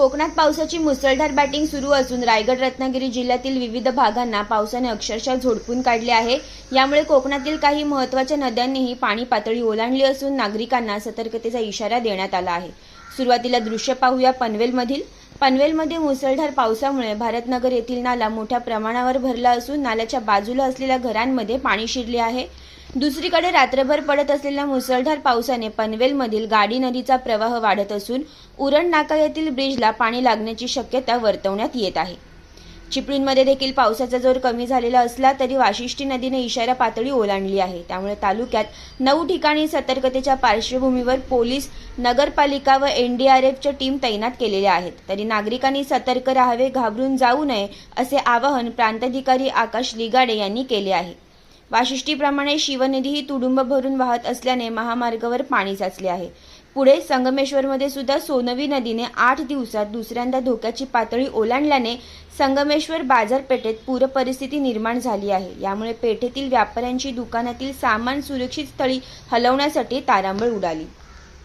कोकणात पावसाची मुसळधार बॅटिंग सुरू असून रायगड रत्नागिरी जिल्ह्यातील विविध भागांना पावसाने अक्षरशः झोडपून काढले आहे. यामुळे कोकणातील काही महत्त्वाच्या नद्यांनीही पाणी पातळी ओलांडली असून नागरिकांना सतर्कतेचा इशारा देण्यात आला आहे. सुरुवातीला दृश्य पाहूया पनवेलमधील. पनवेलमध्ये मुसळधार पावसामुळे भारतनगर येथील नाला मोठ्या प्रमाणावर भरला असून नाल्याच्या बाजूला असलेल्या घरांमध्ये पाणी शिरले आहे. दुसरीकडे रात्रभर पडत असलेल्या मुसळधार पावसाने पनवेलमधील गाडी नदीचा प्रवाह वाढत असून उरण नाका येथील ब्रिजला पाणी लागण्याची शक्यता वर्तवण्यात येत आहे. चिपळूणमध्ये देखील पावसाचा जोर कमी झालेला असला तरी वाशिष्ठी नदीने इशारा पातळी ओलांडली आहे. त्यामुळे तालुक्यात नऊ ठिकाणी सतर्कतेच्या पार्श्वभूमीवर पोलीस नगरपालिका व एनडीआरएफच्या टीम तैनात केलेल्या आहेत. तरी नागरिकांनी सतर्क राहावे घाबरून जाऊ नये असे आवाहन प्रांताधिकारी आकाश लिगाडे यांनी केले आहे. वाशिष्ठीप्रमाणे शिवनदीही तुडुंब भरून वाहत असल्याने महामार्गावर पाणी साचले आहे. पुढे संगमेश्वरमध्ये सुद्धा सोनवी नदीने आठ दिवसात दुसऱ्यांदा धोक्याची पातळी ओलांडल्याने संगमेश्वर बाजारपेठेत पूरपरिस्थिती निर्माण झाली आहे. यामुळे पेठेतील व्यापाऱ्यांची दुकानातील सामान सुरक्षित स्थळी हलवण्यासाठी तारांबळ उडाली.